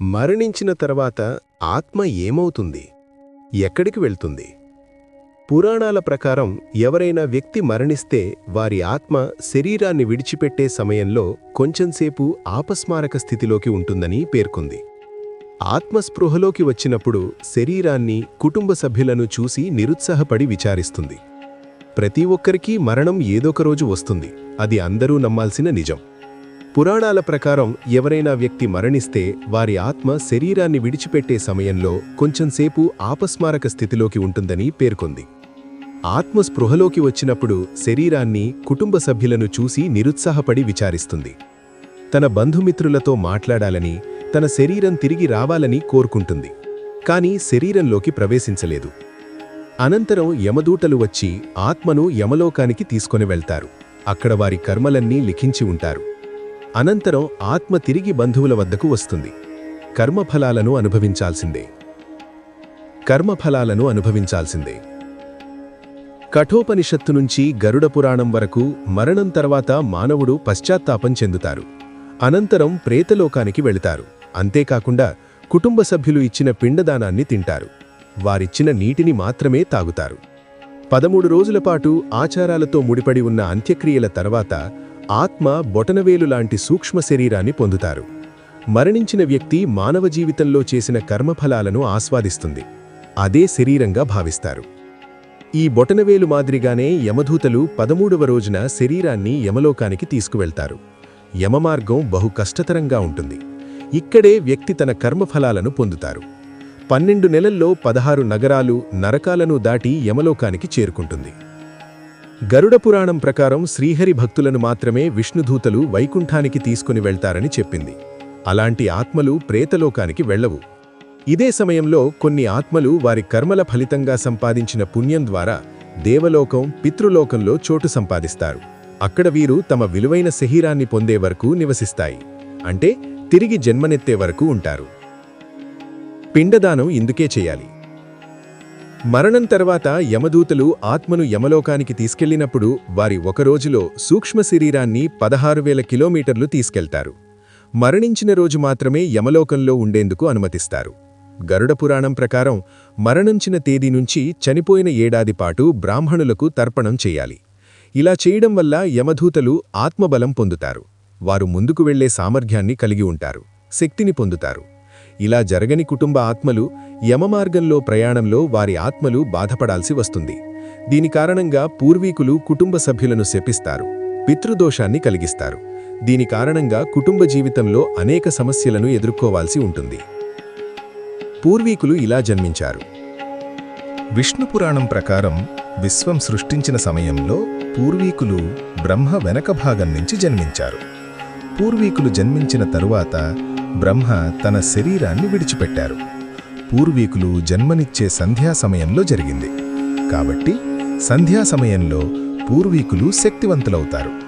మరణించిన తర్వాత ఆత్మ ఏమవుతుంది? ఎక్కడికి వెళ్తుంది? పురాణాల ప్రకారం ఎవరైనా వ్యక్తి మరణిస్తే వారి ఆత్మ శరీరాన్ని విడిచిపెట్టే సమయంలో కొంచెంసేపు ఆపస్మారక స్థితిలోకి ఉంటుందని పేర్కొంది. ఆత్మ స్పృహలోకి వచ్చినప్పుడు శరీరాన్ని కుటుంబ సభ్యులను చూసి నిరుత్సాహపడి విచారిస్తుంది. ప్రతి ఒక్కరికీ మరణం ఏదొక రోజు వస్తుంది. అది అందరూ నమ్మాల్సిన నిజం. పురాణాల ప్రకారం ఎవరైనా వ్యక్తి మరణిస్తే వారి ఆత్మ శరీరాన్ని విడిచిపెట్టే సమయంలో కొంచెంసేపు ఆపస్మారక స్థితిలోకి ఉంటుందని పేర్కొంది. ఆత్మ స్పృహలోకి వచ్చినప్పుడు శరీరాన్ని కుటుంబ సభ్యులను చూసి నిరుత్సాహపడి విచారిస్తుంది. తన బంధుమిత్రులతో మాట్లాడాలని తన శరీరం తిరిగి రావాలని కోరుకుంటుంది. కాని శరీరంలోకి ప్రవేశించలేదు. అనంతరం యమదూటలు వచ్చి ఆత్మను యమలోకానికి తీసుకొని వెళ్తారు. అక్కడ వారి కర్మలన్నీ లిఖించి ఉంటారు. అనంతరం ఆత్మ తిరిగి బంధువుల వద్దకు వస్తుంది. కర్మఫలాలను అనుభవించాల్సిందే. కర్మఫలాలను అనుభవించాల్సిందే. కఠోపనిషత్తు నుంచి గరుడ పురాణం వరకు మరణం తర్వాత మానవుడు పశ్చాత్తాపం చెందుతారు. అనంతరం ప్రేతలోకానికి వెళతారు. అంతేకాకుండా కుటుంబ సభ్యులు ఇచ్చిన పిండదానాన్ని తింటారు. వారిచ్చిన నీటిని మాత్రమే తాగుతారు. పదమూడు రోజుల పాటు ఆచారాలతో ముడిపడి ఉన్న అంత్యక్రియల తర్వాత ఆత్మ బొటనవేలు లాంటి సూక్ష్మ శరీరాన్ని పొందుతారు. మరణించిన వ్యక్తి మానవ జీవితంలో చేసిన కర్మఫలాలను ఆస్వాదిస్తుంది. అదే శరీరంగా భావిస్తారు. ఈ బొటనవేలు మాదిరిగానే యమధూతలు పదమూడవ రోజున శరీరాన్ని యమలోకానికి తీసుకువెళ్తారు. యమమార్గం బహు కష్టతరంగా ఉంటుంది. ఇక్కడే వ్యక్తి తన కర్మఫలాలను పొందుతారు. పన్నెండు నెలల్లో పదహారు నగరాలు నరకాలను దాటి యమలోకానికి చేరుకుంటుంది. గరుడ పురాణం ప్రకారం శ్రీహరి భక్తులను మాత్రమే విష్ణుదూతలు వైకుంఠానికి తీసుకుని వెళ్తారని చెప్పింది. అలాంటి ఆత్మలు ప్రేతలోకానికి వెళ్ళవు. ఇదే సమయంలో కొన్ని ఆత్మలు వారి కర్మల ఫలితంగా సంపాదించిన పుణ్యం ద్వారా దేవలోకం పితృలోకంలో చోటు సంపాదిస్తారు. అక్కడ వీరు తమ విలువైన శరీరాన్ని పొందే వరకు నివసిస్తాయి. అంటే తిరిగి జన్మనెత్తే వరకు ఉంటారు. పిండదానం ఇందుకే చేయాలి. మరణం తర్వాత యమదూతలు ఆత్మను యమలోకానికి తీసుకెళ్ళినప్పుడు వారి ఒకరోజులో సూక్ష్మ శరీరాన్ని పదహారు వేల కిలోమీటర్లు తీసుకెళ్తారు. మరణించిన రోజు మాత్రమే యమలోకంలో ఉండేందుకు అనుమతిస్తారు. గరుడ పురాణం ప్రకారం మరణించిన తేదీ నుంచి చనిపోయిన ఏడాది పాటు బ్రాహ్మణులకు తర్పణం చేయాలి. ఇలా చేయడం వల్ల యమదూతలు ఆత్మబలం పొందుతారు. వారు ముందుకు వెళ్ళే సామర్థ్యాన్ని కలిగి ఉంటారు. శక్తిని పొందుతారు. ఇలా జరగని కుటుంబ ఆత్మలు యమమార్గంలో ప్రయాణంలో వారి ఆత్మలు బాధపడాల్సి వస్తుంది. దీని కారణంగా పూర్వీకులు కుటుంబ సభ్యులను శపిస్తారు పితృదోషాన్ని కలిగిస్తారు. దీని కారణంగా కుటుంబ జీవితంలో అనేక సమస్యలను ఎదుర్కోవాల్సి ఉంటుంది. పూర్వీకులు ఇలా జన్మించారు. విష్ణు పురాణం ప్రకారం విశ్వం సృష్టించిన సమయంలో పూర్వీకులు బ్రహ్మ వెనక భాగం నుంచి జన్మించారు. పూర్వీకులు జన్మించిన తరువాత బ్రహ్మ తన శరీరాన్ని విడిచిపెట్టారు. పూర్వీకులు జన్మనిచ్చే సంధ్యా సమయంలో జరిగింది. కాబట్టి సంధ్యా సమయంలో పూర్వీకులు శక్తివంతులవుతారు.